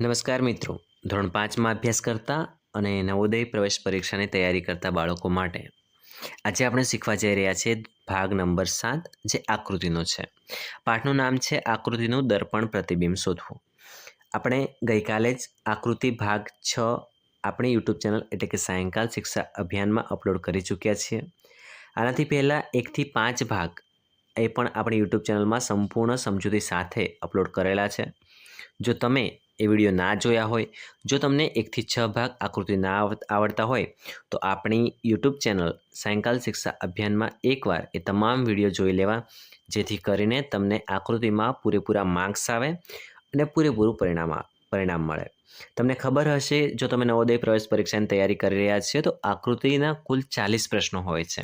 નમસ્કાર મિત્રો. ધોરણ પાંચમાં અભ્યાસ કરતા અને નવોદય પ્રવેશ પરીક્ષાની તૈયારી કરતા બાળકો માટે આજે આપણે શીખવા જઈ રહ્યા છીએ ભાગ નંબર સાત, જે આકૃતિનો છે. પાઠનું નામ છે આકૃતિનું દર્પણ પ્રતિબિંબ શોધવું. આપણે ગઈકાલે જ આકૃતિ ભાગ છ આપણી યુટ્યુબ ચેનલ એટલે કે સાયંકાલ શિક્ષા અભિયાનમાં અપલોડ કરી ચૂક્યા છીએ. આનાથી પહેલાં એકથી પાંચ ભાગ એ પણ આપણી યુટ્યુબ ચેનલમાં સંપૂર્ણ સમજૂતી સાથે અપલોડ કરેલા છે. જો તમે એ વીડિયો ના જોયા હોય, જો તમને એકથી છ ભાગ આકૃતિ ના આવડતા હોય, તો આપણી યુટ્યુબ ચેનલ સાયંકાલ શિક્ષા અભિયાનમાં એકવાર એ તમામ વીડિયો જોઈ લેવા, જેથી કરીને તમને આકૃતિમાં પૂરેપૂરા માર્ક્સ આવે અને પૂરેપૂરું પરિણામ પરિણામ મળે. તમને ખબર હશે, જો તમે નવોદય પ્રવેશ પરીક્ષાની તૈયારી કરી રહ્યા છો તો આકૃતિના કુલ ચાલીસ પ્રશ્નો હોય છે.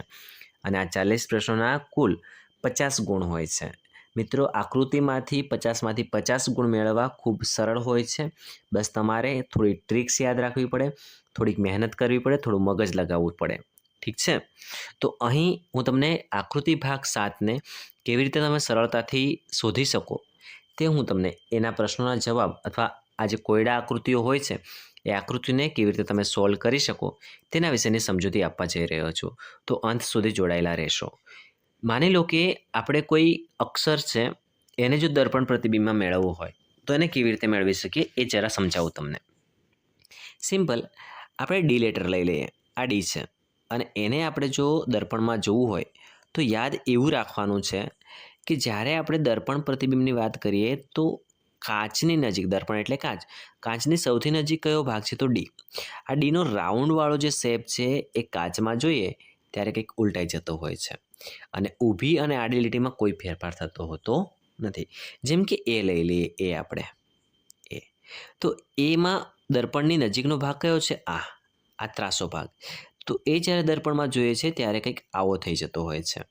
અને આ ચાલીસ પ્રશ્નોના કુલ પચાસ ગુણ હોય છે. મિત્રો, આકૃતિમાંથી પચાસમાંથી પચાસ ગુણ મેળવવા ખૂબ સરળ હોય છે. બસ તમારે થોડી ટ્રિક્સ યાદ રાખવી પડે, થોડીક મહેનત કરવી પડે, થોડું મગજ લગાવવું પડે. ઠીક છે? તો અહીં હું તમને આકૃતિ ભાગ સાતને કેવી રીતે તમે સરળતાથી શોધી શકો તે હું તમને એના પ્રશ્નોના જવાબ અથવા આ જે કોયડા આકૃતિઓ હોય છે, એ આકૃતિને કેવી રીતે તમે સોલ્વ કરી શકો તેના વિશેની સમજૂતી આપવા જઈ રહ્યો છું. તો અંત સુધી જોડાયેલા રહેશો. માની લો કે આપણે કોઈ અક્ષર છે, એને જો દર્પણ પ્રતિબિંબમાં મેળવવું હોય, તો એને કેવી રીતે મેળવી શકીએ એ જરા સમજાવું તમને. સિમ્પલ, આપણે ડી લેટર લઈ લઈએ, આ ડી છે. અને એને આપણે જો દર્પણમાં જોવું હોય, તો યાદ એવું રાખવાનું છે કે જ્યારે આપણે દર્પણ પ્રતિબિંબની વાત કરીએ, તો કાચની નજીક, દર્પણ એટલે કાચ, કાચની સૌથી નજીક કયો ભાગ છે તો ડી. આ ડીનો રાઉન્ડવાળો જે શેપ છે, એ કાચમાં જોઈએ, ત્યારે કંઈક ઉલટાઈ જતો હોય છે. અને ઊભી અને આડી લીટીમાં કોઈ ફેરફાર થતો હોતો નથી. જેમ કે એ લઈ લઈએ, એ આપણે. એ. તો એમાં દર્પણની નજીકનો ભાગ કયો છે? આ. આ ત્રાસો ભાગ. તો એ જ્યારે દર્પણમાં જોઈએ છે ત્યારે કંઈક આવો થઈ જતો હોય છે.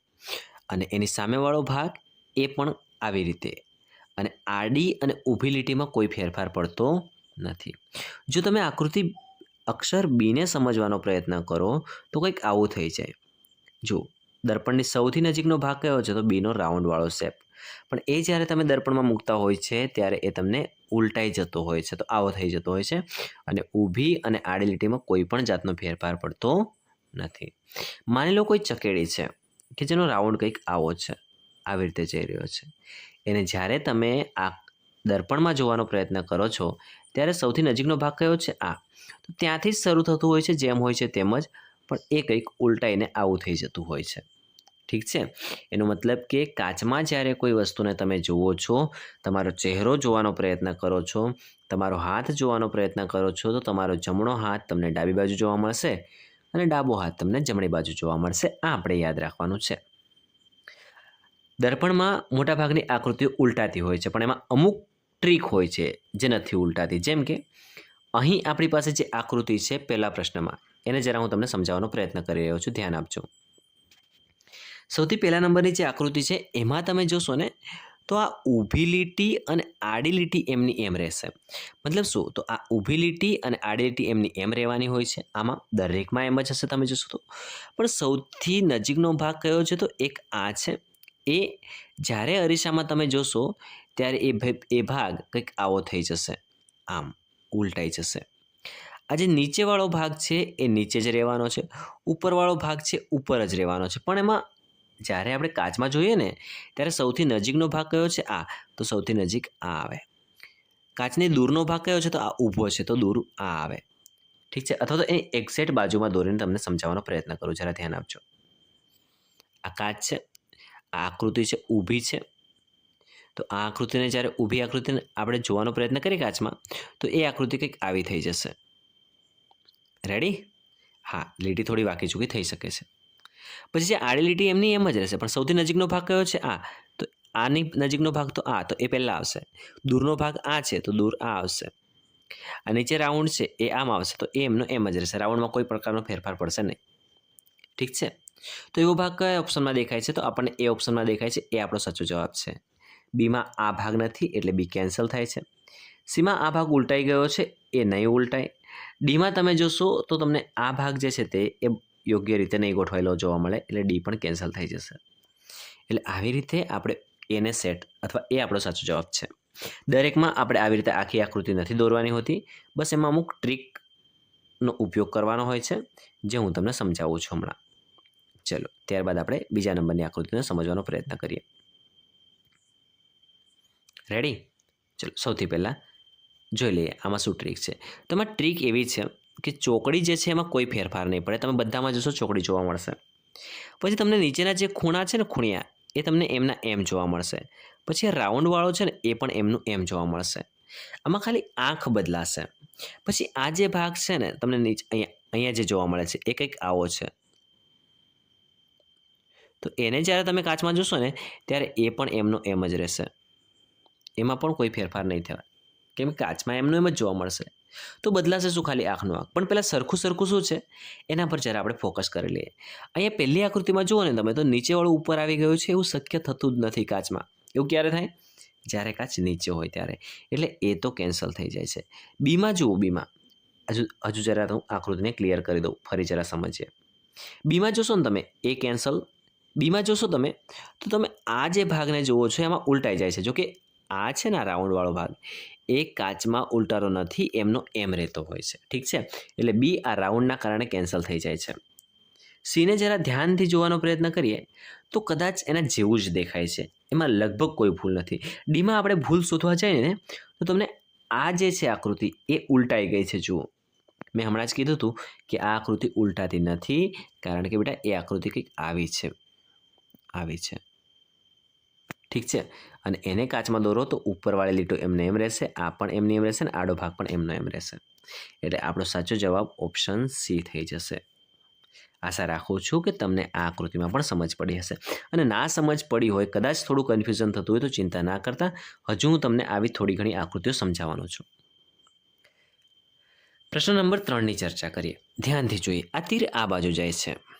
અને એની સામેવાળો ભાગ એ પણ આવી રીતે. અને આડી અને ઊભી લીટીમાં કોઈ ફેરફાર પડતો નથી. જો તમે આકૃતિ અક્ષર બીને સમજવાનો પ્રયત્ન કરો તો કંઈક આવું થઈ જાય. જો દર્પણની સૌથી નજીકનો ભાગ કયો છે? તો બીનો રાઉન્ડવાળો શેપ. પણ એ જ્યારે તમે દર્પણમાં મૂકતા હોય છે, ત્યારે એ તમને ઉલટાઈ જતો હોય છે. તો આવો થઈ જતો હોય છે. અને ઊભી અને આડી લીટીમાં કોઈ પણ જાતનો ફેરફાર પડતો નથી. માની લો કોઈ ચકેડી છે, કે જેનો રાઉન્ડ કંઈક આવો છે, આવી રીતે જઈ રહ્યો છે. એને જ્યારે તમે આ દર્પણમાં જોવાનો પ્રયત્ન કરો છો, ત્યારે સૌથી નજીકનો ભાગ કયો છે? આ. તો ત્યાંથી જ શરૂ થતું હોય છે, જેમ હોય છે તેમ જ પણ એ કંઈક ઉલટાઈને આવું થઈ જતું હોય છે. ઠીક છે? એનો મતલબ કે કાચમાં જ્યારે કોઈ વસ્તુને તમે જુઓ છો, તમારો ચહેરો જોવાનો પ્રયત્ન કરો છો, તમારો હાથ જોવાનો પ્રયત્ન કરો છો, તો તમારો જમણો હાથ તમને ડાબી બાજુ જોવા મળશે અને ડાબો હાથ તમને જમણી બાજુ જોવા મળશે. આ આપણે યાદ રાખવાનું છે. દર્પણમાં મોટાભાગની આકૃતિઓ ઉલટાતી હોય છે, પણ એમાં અમુક ટ્રીક હોય છે જે નથી ઉલટાતી. જેમ કે, અહીં આપણી પાસે જે આકૃતિ છે, પહેલા પ્રશ્નમાં એને જરા હું તમને સમજાવવાનો પ્રયત્ન કરી રહ્યો છું. ધ્યાન આપજો. સૌથી પહેલા નંબરની જે આકૃતિ છે, એમાં તમે જોશો ને, તો આ ઊભી લીટી અને આડી લીટી એમની એમ રહેશે. મતલબ શું? તો આ ઊભી લીટી અને આડી લીટી એમની એમ રહેવાની હોય છે. આમાં દરેકમાં એમ જ હશે તમે જોશો તો. પણ સૌથી નજીકનો ભાગ કયો છે? તો એક આ છે. એ જ્યારે અરીસામાં તમે જોશો, ત્યારે એ એ ભાગ કંઈક આવો થઈ જશે. આમ, ઉલટાઈ જશે. આ જે નીચેવાળો ભાગ છે એ નીચે જ રહેવાનો છે, ઉપરવાળો ભાગ છે ઉપર જ રહેવાનો છે. પણ એમાં જ્યારે આપણે કાચમાં જોઈએ ને, ત્યારે સૌથી નજીકનો ભાગ કયો છે? આ. તો સૌથી નજીક આ આવે. કાચની દૂરનો ભાગ કયો છે? તો આ ઊભો છે. તો દૂર આ આવે. ઠીક છે? અથવા તો એ એક્ઝેક્ટ બાજુમાં દોરીને તમને સમજાવવાનો પ્રયત્ન કરું. જરા ધ્યાન આપજો. આ કાચ છે, આ આકૃતિ છે, ઊભી છે. તો આ આકૃતિને જ્યારે ઊભી આકૃતિને આપણે જોવાનો પ્રયત્ન કરીએ કાચમાં, તો એ આકૃતિ કંઈક આવી થઈ જશે. રેડી હા, લીટી થોડી વાંકી ચૂકી થઈ શકે છે. પછી જે આડી લીટી એમની એમ જ રહેશે, પણ સૌથી નજીકનો ભાગ કયો છે? આ. તો આની નજીકનો ભાગ તો આ, તો એ પહેલાં આવશે. દૂરનો ભાગ આ છે, તો દૂર આ આવશે. આ નીચે રાઉન્ડ છે, એ આમ આવશે, તો એમનો એમ જ રહેશે. રાઉન્ડમાં કોઈ પ્રકારનો ફેરફાર પડશે નહીં. ઠીક છે? તો એવો ભાગ કયા ઓપ્શનમાં દેખાય છે? તો આપણને એ ઓપ્શનમાં દેખાય છે, એ આપણો સાચો જવાબ છે. બીમાં આ ભાગ નથી, એટલે બી કેન્સલ થાય છે. સીમાં આ ભાગ ઉલટાઈ ગયો છે, એ નહીં ઉલટાય. ડીમાં તમે જોશો તો તમને આ ભાગ જે છે તે એ યોગ્ય રીતે નહીં ગોઠવાયેલો જોવા મળે, એટલે ડી પણ કેન્સલ થઈ જશે. એટલે આવી રીતે આપણે એને સેટ અથવા એ આપણો સાચો જવાબ છે. દરેકમાં આપણે આવી રીતે આખી આકૃતિ નથી દોરવાની હોતી, બસ એમાં અમુક ટ્રીકનો ઉપયોગ કરવાનો હોય છે, જે હું તમને સમજાવું છું હમણાં. ચલો, ત્યારબાદ આપણે બીજા નંબરની આકૃતિને સમજવાનો પ્રયત્ન કરીએ. રેડી ચલો, સૌથી પહેલાં જોઈ લઈએ, આમાં શું ટ્રીક છે? તો એમાં ટ્રીક એવી છે કે ચોકડી જે છે એમાં કોઈ ફેરફાર નહીં પડે. તમે બધામાં જશો ચોકડી જોવા મળશે. પછી તમને નીચેના જે ખૂણા છે ને ખૂણિયા, એ તમને એમના એમ જોવા મળશે. પછી રાઉન્ડવાળો છે ને, એ પણ એમનું એમ જોવા મળશે. આમાં ખાલી આંખ બદલાશે. પછી આ જે ભાગ છે ને, તમને નીચે, અહીંયા અહીંયા જે જોવા મળે છે, એ કંઈક આવો છે. તો એને જ્યારે તમે કાચમાં જોશો ને, ત્યારે એ પણ એમનો એમ જ રહેશે. એમાં પણ કોઈ ફેરફાર નહીં થવા કેમ કાચમાં એમનું એમ જ જોવા મળશે. તો બદલાશે શું ખાલી આંખનું આંખ? પણ પહેલાં સરખું સરખું શું છે? એના પર જ્યારે આપણે ફોકસ કરી લઈએ. અહીંયા પહેલી આકૃતિમાં જુઓ ને તમે, તો નીચેવાળું ઉપર આવી ગયું છે એવું શક્ય થતું જ નથી કાચમાં. એવું ક્યારે થાય? જ્યારે કાચ નીચે હોય ત્યારે. એટલે એ તો કેન્સલ થઈ જાય છે. બીમાં જુઓ, બીમાં. હજુ હજુ જરા હું આકૃતિને ક્લિયર કરી દઉં, ફરી જરા સમજીએ. બીમાં જોશો ને તમે, એ કેન્સલ બીમાં જોશો તમે, તો તમે આ જે ભાગને જુઓ છો એમાં ઉલટાઈ જાય છે. જો કે આ છે ને રાઉન્ડવાળો ભાગ. એ કાચમાં ઉલટારો નથી, એમનો એમ રહેતો હોય છે. ઠીક છે? એટલે બી આ રાઉન્ડના કારણે કેન્સલ થઈ જાય છે. સીને જરા ધ્યાનથી જોવાનો પ્રયત્ન કરીએ, તો કદાચ એના જેવું જ દેખાય છે. એમાં લગભગ કોઈ ભૂલ નથી. ડીમાં આપણે ભૂલ શોધવા જઈએ ને, તો તમને આ જે છે આકૃતિ, એ ઉલટાઈ ગઈ છે. જુઓ. મેં હમણાં જ કીધું હતું કે આ આકૃતિ ઉલટાતી નથી, કારણ કે બેટા, એ આકૃતિ કંઈક આવી છે. આવી છે. ઠીક છે? અને એને કાચમાં દોરો તો ઉપરવાળી લીટો એમને એમ રહેશે, આ પણ એમની એમ રહેશે ને આડો ભાગ પણ એમનો એમ રહેશે. એટલે આપણો સાચો જવાબ ઓપ્શન સી થઈ જશે. આશા રાખું છું કે તમને આ આકૃતિમાં પણ સમજ પડી હશે. અને ના સમજ પડી હોય, કદાચ થોડું કન્ફ્યુઝન થતું હોય તો ચિંતા ના કરતા. હજુ હું તમને આવી થોડી ઘણી આકૃતિઓ સમજાવવાનો છું. પ્રશ્ન નંબર ત્રણની ચર્ચા કરીએ. ધ્યાનથી જોઈએ, આ તીર આ બાજુ જાય છે.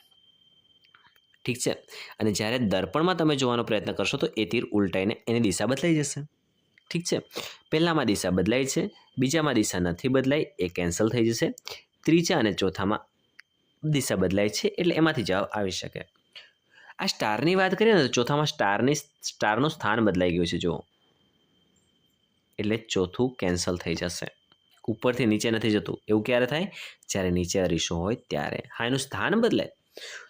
ઠીક છે? અને જ્યારે દર્પણમાં તમે જોવાનો પ્રયત્ન કરશો તો એ તીર ઉલટાઈને એની દિશા બદલાઈ જશે. ઠીક છે? પહેલામાં દિશા બદલાય છે, બીજામાં દિશા નથી બદલાઈ એ કેન્સલ થઈ જશે. ત્રીજા અને ચોથામાં દિશા બદલાય છે, એટલે એમાંથી જવાબ આવી શકે. આ સ્ટારની વાત કરીએ ને તો ચોથામાં સ્ટારની સ્ટારનું સ્થાન બદલાઈ ગયું છે, જુઓ. એટલે ચોથું કેન્સલ થઈ જશે. ઉપરથી નીચે નથી જતું. એવું ક્યારે થાય? જ્યારે નીચે અરીસો હોય ત્યારે. હા, એનું સ્થાન બદલાય.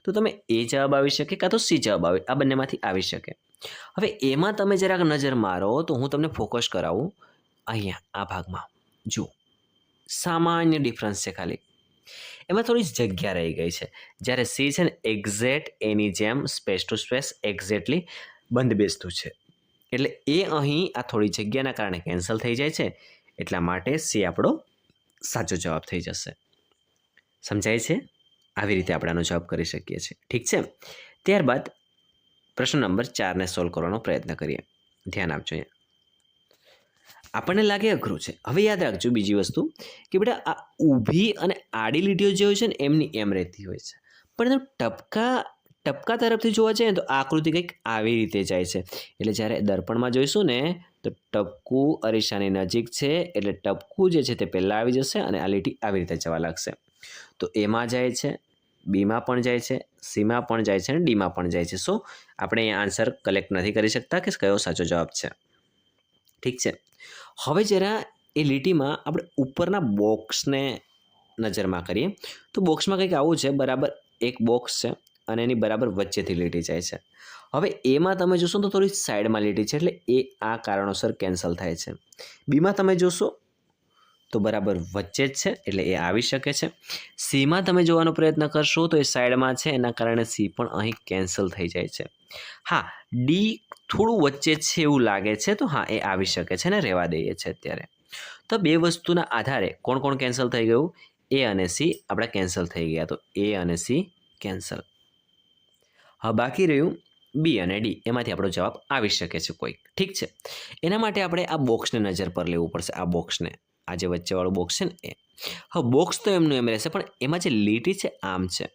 તો તમે એ જવાબ આવી શકે કાં તો સી જવાબ આવે, આ બંનેમાંથી આવી શકે. હવે એમાં તમે જરાક નજર મારો, તો હું તમને ફોકસ કરાવું. અહીંયા, આ ભાગમાં. જુઓ. સામાન્ય ડિફરન્સ છે ખાલી. એમાં થોડી જગ્યા રહી ગઈ છે. જ્યારે સી છે ને એક્ઝેક્ટ એની જેમ સ્પેસ ટુ સ્પેસ એક્ઝેક્ટલી બંધ બેસતું છે. એટલે એ અહીં આ થોડી જગ્યાના કારણે કેન્સલ થઈ જાય છે. એટલા માટે સી આપણો સાચો જવાબ થઈ જશે. સમજાય છે? આવી રીતે આપણે આનો જવાબ કરી શકીએ છીએ. ઠીક છે? ત્યારબાદ પ્રશ્ન નંબર ચારને સોલ્વ કરવાનો પ્રયત્ન કરીએ. ધ્યાન આપજો આપણને લાગે અઘરું છે. હવે યાદ રાખજો બીજી વસ્તુ કે બેટા આ ઊભી અને આડી લીટીઓ જે હોય છે ને, એમની એમ રહેતી હોય છે. પણ એનું ટપકા ટપકા તરફથી જોવા જઈએ તો આકૃતિ કંઈક આવી રીતે જાય છે. એટલે જ્યારે દર્પણમાં જોઈશું ને, તો ટપકું અરીસાની નજીક છે. એટલે ટપકું જે છે તે પહેલાં આવી જશે અને આ લીટી આવી રીતે જવા લાગશે. તો એમાં જાય છે, બીમાં પણ જાય છે, સીમાં પણ જાય છે અને ડીમાં પણ જાય છે. સો આપણે અહીંયા આન્સર કલેક્ટ નથી કરી શકતા કે કયો સાચો જવાબ છે. ઠીક છે? હવે જરા એ લીટીમાં આપણે ઉપરના બોક્સને નજરમાં કરીએ. તો બોક્સમાં કંઈક આવું છે, બરાબર એક બોક્સ છે અને એની બરાબર વચ્ચેથી લીટી જાય છે. હવે એમાં તમે જોશો તો થોડી સાઈડમાં લીટી છે એટલે એ આ કારણોસર કેન્સલ થાય છે. બીમાં તમે જોશો તો બરાબર વચ્ચે જ છે, એટલે એ આવી શકે છે. સીમાં તમે જોવાનો પ્રયત્ન કરશો તો એ સાઈડમાં છે, એના કારણે સી પણ અહીં કેન્સલ થઈ જાય છે. હા, ડી થોડું વચ્ચે છે એવું લાગે છે, તો હા, એ આવી શકે છે ને, રહેવા દઈએ છે અત્યારે. તો બે વસ્તુના આધારે કોણ કોણ કેન્સલ થઈ ગયું? એ અને સી આપણા કેન્સલ થઈ ગયા, તો એ અને સી કેન્સલ. હા, બાકી રહ્યું બી અને ડી, એમાંથી આપણો જવાબ આવી શકે છે કોઈક. ઠીક છે. એના માટે આપણે આ બોક્સને નજર પર લેવું પડશે, આ બોક્સને. આ જે વચ્ચેવાળું બોક્સ છે ને એ. હવે બોક્સ તો એમનું એમ રહેશે, પણ એમાં જે લીટી છે આમ છે.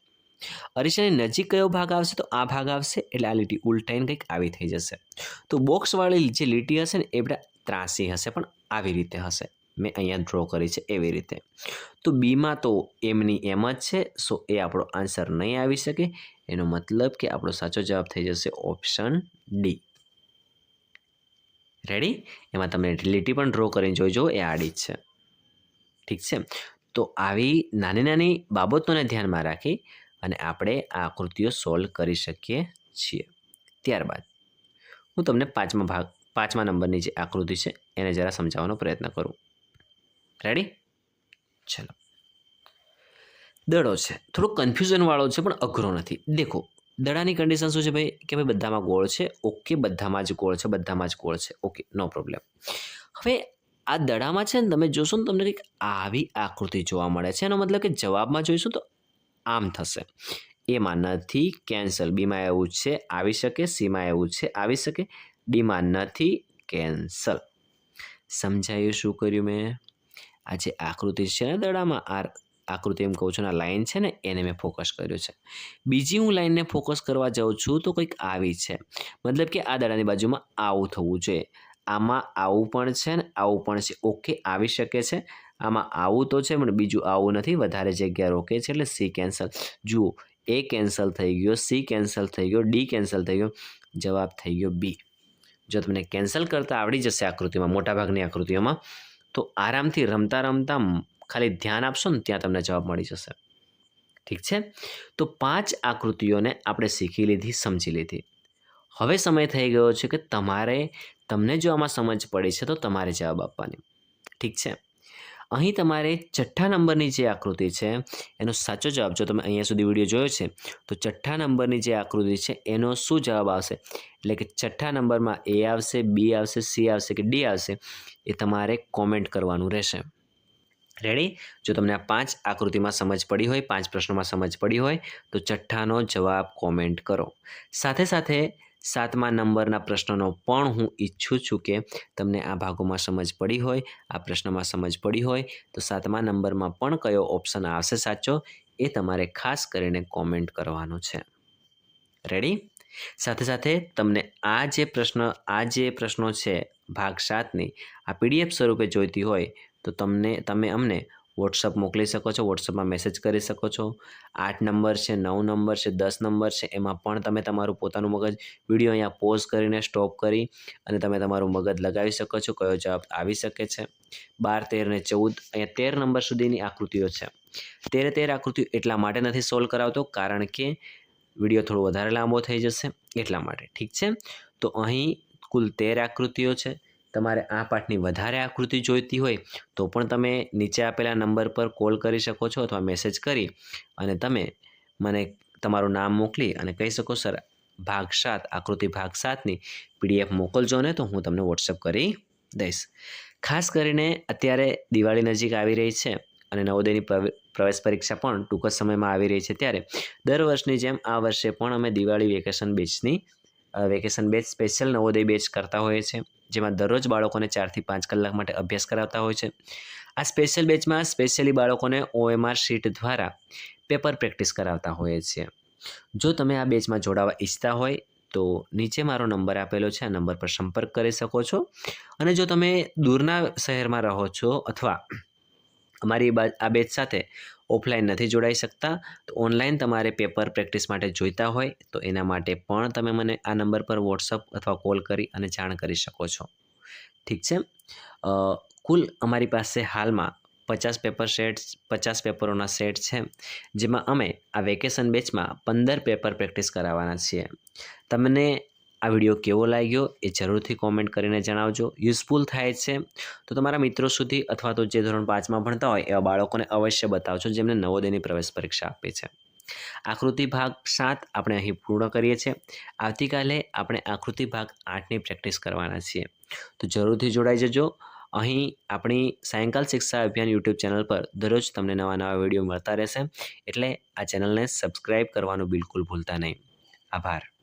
અરીસાની નજીક કયો ભાગ આવશે તો આ ભાગ આવશે, એટલે આ લીટી ઉલટાઈને કંઈક આવી થઈ જશે. તો બોક્સવાળી જે લીટી હશે ને, એ બધા ત્રાસી હશે, પણ આવી રીતે હશે. મેં અહીંયા ડ્રો કરી છે એવી રીતે. તો બીમાં તો એમની એમ જ છે સો એ આપણો આન્સર નહીં આવી શકે. એનો મતલબ કે આપણો સાચો જવાબ થઈ જશે ઓપ્શન ડી રેડી એમાં તમે લીટી પણ ડ્રો કરીને જોઈજો એ આડી જ છે. ઠીક છે? તો આવી નાની નાની બાબતોને ધ્યાનમાં રાખી અને આપણે આ આકૃતિઓ સોલ્વ કરી શકીએ છીએ. ત્યારબાદ, હું તમને પાંચમા ભાગ, પાંચમા નંબરની જે આકૃતિ છે, એને જરા સમજાવવાનો પ્રયત્ન કરું. રેડી ચલો. દડો છે. થોડો કન્ફ્યુઝનવાળો છે, પણ અઘરો નથી. દેખો દડાની કન્ડિશન શું છે ભાઈ? કે ભાઈ બધામાં ગોળ છે. ઓકે બધામાં જ ગોળ છે, બધામાં જ ગોળ છે. ઓકે નો પ્રોબ્લેમ હવે આ દડામાં છે ને તમે જોશો ને તમને કંઈક આવી આકૃતિ જોવા મળે છે. એનો મતલબ કે જવાબમાં જોઈશું તો આમ થશે. એમાં નથી કેન્સલ બીમાં એવું છે, આવી શકે. સીમાં એવું છે, આવી શકે. ડીમાં નથી કેન્સલ સમજાયું શું કર્યું મેં? આ જે આકૃતિ છે ને દડામાં, આ આકૃતિ એમ કહું છું ને, આ લાઈન છે ને, એને મેં ફોકસ કર્યું છે. બીજી હું લાઇનને ફોકસ કરવા જાઉં છું તો કંઈક આવી છે. મતલબ કે આ દાડાની બાજુમાં આવું થવું જોઈએ. આમાં આવું પણ છે ને, આવું પણ છે. ઓકે આવી શકે છે. આમાં આવું તો છે, પણ બીજું આવું નથી. વધારે જગ્યા રોકે છે, એટલે સી કેન્સલ જુઓ એ કેન્સલ થઈ ગયો સી કેન્સલ થઈ ગયો ડી કેન્સલ થઈ ગયો. જવાબ થઈ ગયો બી જો તમને કેન્સલ કરતાં આવડી જશે આકૃતિમાં, મોટાભાગની આકૃતિઓમાં, તો આરામથી રમતા રમતા ખાલી ધ્યાન આપશો ને ત્યાં તમને જવાબ મળી જશે. ઠીક છે? તો પાંચ આકૃતિઓને આપણે શીખી લીધી, સમજી લીધી. હવે સમય થઈ ગયો છે કે તમારે, તમને જો આમાં સમજ પડી છે તો તમારે જવાબ આપવાની. ઠીક છે? અહીં તમારે છઠ્ઠા નંબરની જે આકૃતિ છે, એનો સાચો જવાબ, જો તમે અહીંયા સુધી વીડિયો જોયો છે, તો છઠ્ઠા નંબરની જે આકૃતિ છે, એનો શું જવાબ આવશે? એટલે કે છઠ્ઠા નંબરમાં એ આવશે બી આવશે સી આવશે કે ડી આવશે, એ તમારે કોમેન્ટ કરવાનું રહેશે. રેડી જો તમને આ પાંચ આકૃતિમાં સમજ પડી હોય, પાંચ પ્રશ્નોમાં સમજ પડી હોય, તો છઠ્ઠાનો જવાબ કોમેન્ટ કરો. સાથે સાથે સાતમા નંબરના પ્રશ્નનો પણ હું ઈચ્છું છું કે તમને આ ભાગોમાં સમજ પડી હોય, આ પ્રશ્નમાં સમજ પડી હોય, તો સાતમા નંબરમાં પણ કયો ઓપ્શન આવશે સાચો, એ તમારે ખાસ કરીને કોમેન્ટ કરવાનો છે. રેડી સાથે સાથે તમને આ જે પ્રશ્ન, આ જે પ્રશ્નો છે ભાગ સાતની, આ પીડીએફ સ્વરૂપે જોઈતી હોય તો તમને, તમે અમને વોટ્સઅપ મોકલી શકો છો વોટ્સઅપમાં મેસેજ કરી શકો છો. આઠ નંબર છે, નવ નંબર છે, દસ નંબર છે, એમાં પણ તમે તમારું પોતાનું મગજ વીડિયો અહીંયા પોઝ કરીને સ્ટોપ કરી અને તમે તમારું મગજ લગાવી શકો છો, કયો જવાબ આવી શકે છે. બાર, તેર ને ચૌદ, અહીંયા તેર નંબર સુધીની આકૃતિઓ છે. તેરે, તેર આકૃતિઓ એટલા માટે નથી સોલ્વ કરાવતો કારણ કે વીડિયો થોડો વધારે લાંબો થઈ જશે એટલા માટે. ઠીક છે? તો અહીં કુલ તેર આકૃતિઓ છે. તમારે આ પાઠની વધારે આકૃતિ જોઈતી હોય તો પણ તમે નીચે આપેલા નંબર પર કોલ કરી શકો છો અથવા મેસેજ કરી અને તમે મને તમારું નામ મોકલી અને કહી શકો, સર, ભાગ સાત, આકૃતિ ભાગ સાતની પીડીએફ મોકલજો ને તો હું તમને વોટ્સઅપ કરી દઈશ. ખાસ કરીને અત્યારે દિવાળી નજીક આવી રહી છે અને નવોદયની પ્રવેશ પરીક્ષા પણ ટૂંક જ સમયમાં આવી રહી છે ત્યારે દર વર્ષની જેમ આ વર્ષે પણ અમે Diwali vacation બેચની vacation batch special Navodaya batch કરતા હોઈએ છીએ. જેમાં દરરોજ બાળકોને ચારથી પાંચ કલાક માટે અભ્યાસ કરાવતા હોય છે. આ સ્પેશિયલ બેચમાં સ્પેશિયલી બાળકોને ઓએમઆર શીટ દ્વારા પેપર પ્રેક્ટિસ કરાવતા હોઈએ છીએ. જો તમે આ બેચમાં જોડાવા ઈચ્છતા હોય, તો નીચે મારો નંબર આપેલો છે. આ નંબર પર સંપર્ક કરી શકો છો. અને જો તમે દૂરના શહેરમાં રહો છો અથવા અમારી આ બેચ સાથે ઓફલાઈન નથી જોડાઈ શકતા. તો ઓનલાઈન તમારે પેપર પ્રેક્ટિસ માટે જોઈતા હોય તો એના માટે પણ તમે મને આ નંબર પર વોટ્સઅપ અથવા કોલ કરી અને જાણ કરી શકો છો. ઠીક છે? કુલ અમારી પાસે હાલમાં પચાસ પેપર સેટ્સ, પચાસ પેપરોના સેટ છે, જેમાં અમે આ વેકેશન બેચમાં પંદર પેપર પ્રેક્ટિસ કરાવવાના છીએ. તમને આ વીડિયો કેવો લાગ્યો એ જરૂરથી કોમેન્ટ કરીને જણાવજો. યુઝફુલ થાય છે તો તમારા મિત્રો સુધી અથવા તો જે ધોરણ પાંચમાં ભણતા હોય એવા બાળકોને અવશ્ય બતાવજો જેમને નવોદયની પ્રવેશ પરીક્ષા આપી છે. આકૃતિ ભાગ સાત આપણે અહીં પૂર્ણ કરીએ છીએ. આવતીકાલે આપણે આકૃતિ ભાગ આઠની પ્રેક્ટિસ કરવાના છીએ. તો જરૂરથી જોડાઈ જજો. અહીં આપણી સાયંકાલ શિક્ષા અભિયાન યુટ્યુબ ચેનલ પર દરરોજ તમને નવા નવા વીડિયો મળતા રહેશે. એટલે આ ચેનલને સબસ્ક્રાઈબ કરવાનું બિલકુલ ભૂલતા નહીં. આભાર.